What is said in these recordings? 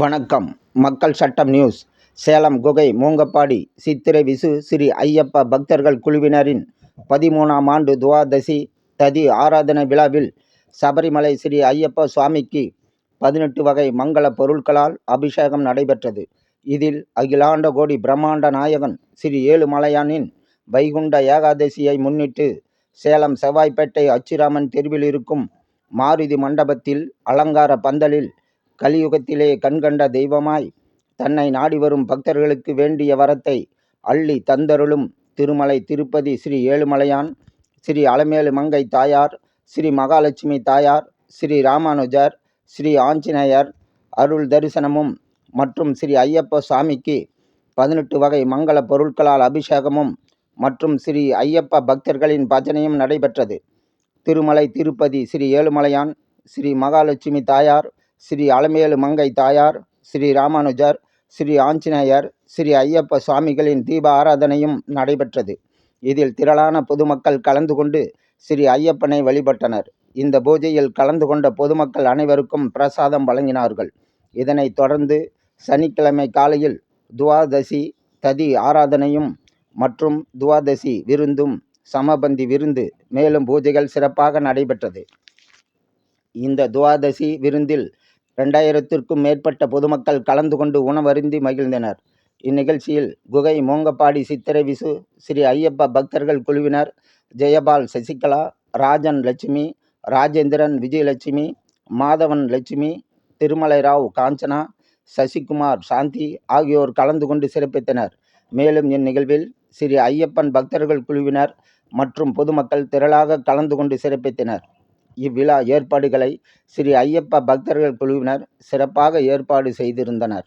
வணக்கம். மக்கள் சட்டம் நியூஸ். சேலம் குகை மூங்கப்பாடி சித்திரை விசு ஸ்ரீ ஐயப்ப பக்தர்கள் குழுவினரின் பதிமூணாம் ஆண்டு துவாதசி ததி ஆராதனை விழாவில் சபரிமலை ஸ்ரீ ஐயப்ப சுவாமிக்கு பதினெட்டு வகை மங்கள பொருட்களால் அபிஷேகம் நடைபெற்றது. இதில் அகிலாண்ட கோடி பிரம்மாண்ட நாயகன் ஸ்ரீ ஏழுமலையானின் வைகுண்ட ஏகாதசியை முன்னிட்டு சேலம் செவ்வாய்ப்பேட்டை அச்சுராமன் தெருவில் இருக்கும் மாருதி மண்டபத்தில் அலங்கார பந்தலில் கலியுகத்திலே கண்கண்ட தெய்வமாய் தன்னை நாடி வரும் பக்தர்களுக்கு வேண்டிய வரத்தை அள்ளி தந்தருளும் திருமலை திருப்பதி ஸ்ரீ ஏழுமலையான் ஸ்ரீ அலமேலு மங்கை தாயார் ஸ்ரீ மகாலட்சுமி தாயார் ஸ்ரீ ராமானுஜர் ஸ்ரீ ஆஞ்சநேயர் அருள் தரிசனமும் மற்றும் ஸ்ரீ ஐயப்ப சுவாமிக்கு பதினெட்டு வகை மங்கள பொருட்களால் அபிஷேகமும் மற்றும் ஸ்ரீ ஐயப்ப பக்தர்களின் பஜனையும் நடைபெற்றது. திருமலை திருப்பதி ஸ்ரீ ஏழுமலையான் ஸ்ரீ மகாலட்சுமி தாயார் ஸ்ரீ அலமேலு மங்கை தாயார் ஸ்ரீ ராமானுஜர் ஸ்ரீ ஆஞ்சநேயர் ஸ்ரீ ஐயப்ப சுவாமிகளின் தீப ஆராதனையும் நடைபெற்றது. இதில் திரளான பொதுமக்கள் கலந்து கொண்டு ஸ்ரீ ஐயப்பனை வழிபட்டனர். இந்த பூஜையில் கலந்து கொண்ட பொதுமக்கள் அனைவருக்கும் பிரசாதம் வழங்கினார்கள். இதனைத் தொடர்ந்து சனிக்கிழமை காலையில் துவாதசி ததி ஆராதனையும் மற்றும் துவாதசி விருந்தும் சமபந்தி விருந்து மேலும் பூஜைகள் சிறப்பாக நடைபெற்றது. இந்த துவாதசி விருந்தில் ரெண்டாயிரத்திற்கும் மேற்பட்ட பொதுமக்கள் கலந்து கொண்டு உணவருந்தி மகிழ்ந்தனர். இந்நிகழ்ச்சியில் குகை மோங்கப்பாடி சித்திரை விசு ஸ்ரீ ஐயப்ப பக்தர்கள் குழுவினர். ஜெயபால் சசிகலா ராஜன் லட்சுமி ராஜேந்திரன் விஜயலட்சுமி மாதவன் லட்சுமி திருமலை ராவ் காஞ்சனா சசிகுமார் சாந்தி ஆகியோர் கலந்து கொண்டு சிறப்பித்தனர். மேலும் இந்நிகழ்வில் ஸ்ரீ ஐயப்பன் பக்தர்கள் குழுவினர் மற்றும் பொதுமக்கள் திரளாக கலந்து கொண்டு சிறப்பித்தனர். இவ்விழா ஏற்பாடுகளை ஸ்ரீ ஐயப்ப பக்தர்கள் குழுவினர் சிறப்பாக ஏற்பாடு செய்திருந்தனர்.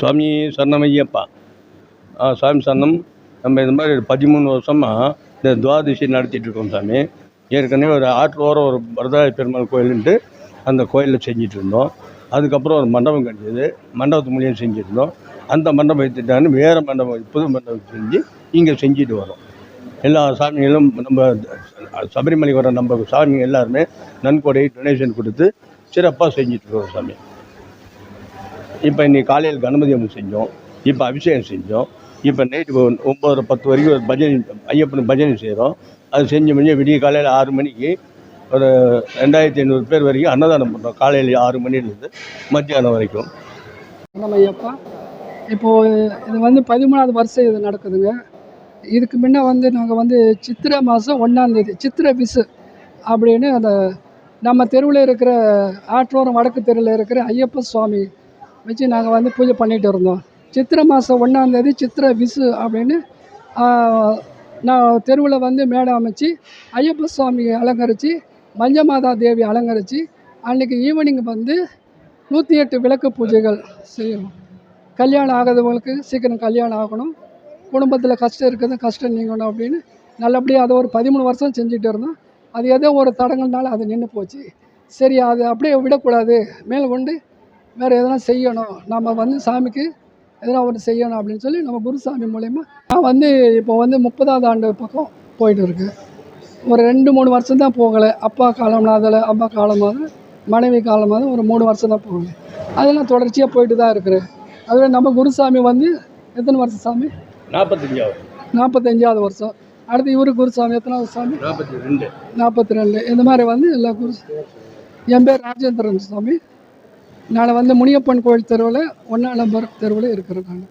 சுவாமி சரணமையப்பா. ஆ சாமி சரணம். நம்ம இந்த மாதிரி பதிமூணு வருஷமாக இந்த துவாதசி நடத்திட்டுருக்கோம் சாமி. ஏற்கனவே ஒரு ஆற்றோரம் ஓரம் ஒரு வரதாய பெருமாள் கோயிலுன்ட்டு அந்த கோயிலில் செஞ்சிட்டு இருந்தோம் அதுக்கப்புறம் ஒரு மண்டபம் கிடைச்சது மண்டபத்து மூலியம் செஞ்சுருந்தோம். அந்த மண்டபம் எடுத்துட்டான்னு வேறு மண்டபம் புது மண்டபம் செஞ்சு இங்கே செஞ்சுட்டு வரோம். எல்லா சாமிகளும் நம்ம சபரிமலை வர நம்ம சாமி எல்லாருமே நன்கொடை டொனேஷன் கொடுத்து சிறப்பாக செஞ்சுட்டு இருக்கோம் சாமி. இப்போ இன்னைக்கு காலையில் கணபதி அம்மன் செஞ்சோம். இப்போ அபிஷேகம் செஞ்சோம். இப்போ நைட்டு ஒம்பது பத்து வரைக்கும் ஒரு பஜனை ஐயப்பனுக்கு பஜனை செய்கிறோம் அது செஞ்சு முடிஞ்சு விடிய காலையில் ஆறு மணிக்கு ஒரு ரெண்டாயிரத்தி ஐநூறு பேர் வரைக்கும் அன்னதானம் பண்ணுறோம் காலையில் ஆறு மணிலேருந்து மத்தியானம் வரைக்கும். ஐயப்பா? இப்போது இது வந்து பதிமூணாவது வருஷம் இது நடக்குதுங்க. இதுக்கு முன்னே வந்து நாங்கள் வந்து சித்திரை மாதம் ஒன்றாந்தேதி சித்திரை விசு அப்படின்னு அந்த நம்ம தெருவில் இருக்கிற ஆற்றோரம் வடக்கு தெருவில் இருக்கிற ஐயப்ப சுவாமி வச்சு நாங்கள் வந்து பூஜை பண்ணிகிட்டு இருந்தோம். சித்திரை மாதம் ஒன்றாந்தேதி சித்திரை விசு அப்படின்னு நான் தெருவில் வந்து மேடை அமைச்சு ஐயப்ப சுவாமி அலங்கரித்து மஞ்சமாதா தேவி அலங்கரித்து அன்றைக்கி ஈவினிங் வந்து நூற்றி எட்டு விளக்கு பூஜைகள் செய்யணும். கல்யாணம் ஆகாதவங்களுக்கு சீக்கிரம் கல்யாணம் ஆகணும். குடும்பத்தில் கஷ்டம் இருக்குது கஷ்டம் நீங்கணும் அப்படின்னு நல்லபடியாக அதை ஒரு பதிமூணு வருஷம் செஞ்சுட்டு இருந்தோம். அது ஏதோ ஒரு தடங்கள்னால அது நின்று போச்சு. சரி அது அப்படியே விடக்கூடாது. மேலே கொண்டு வேறு எதனா செய்யணும். நம்ம வந்து சாமிக்கு எதனா ஒன்று செய்யணும் அப்படின்னு சொல்லி நம்ம குருசாமி மூலயமா நான் வந்து இப்போ வந்து முப்பதாவது ஆண்டு பக்கம் போயிட்டு இருக்கு. ஒரு ரெண்டு மூணு வருஷம் தான் போகலை. அப்பா காலம்னாதில் அம்மா காலமாக மனைவி காலமாக ஒரு மூணு வருஷம் தான் போகுது அதெல்லாம் தொடர்ச்சியாக போயிட்டு தான் இருக்கிறேன் அதுவே நம்ம குருசாமி வந்து எத்தனை வருஷம் சாமி? நாற்பத்தஞ்சாவது நாற்பத்தஞ்சாவது வருஷம். அடுத்து இவரு குருசாமி எத்தனாவது சாமி? நாற்பத்தி ரெண்டு. நாற்பத்தி ரெண்டு. இந்த மாதிரி வந்து எல்லா குரு என் பேர் ராஜேந்திரன் சாமி. நான் வந்து முனியப்பன் கோயில் தெருவில் ஒன்றாம் நம்பர் தெருவில் இருக்கிறேன் நான்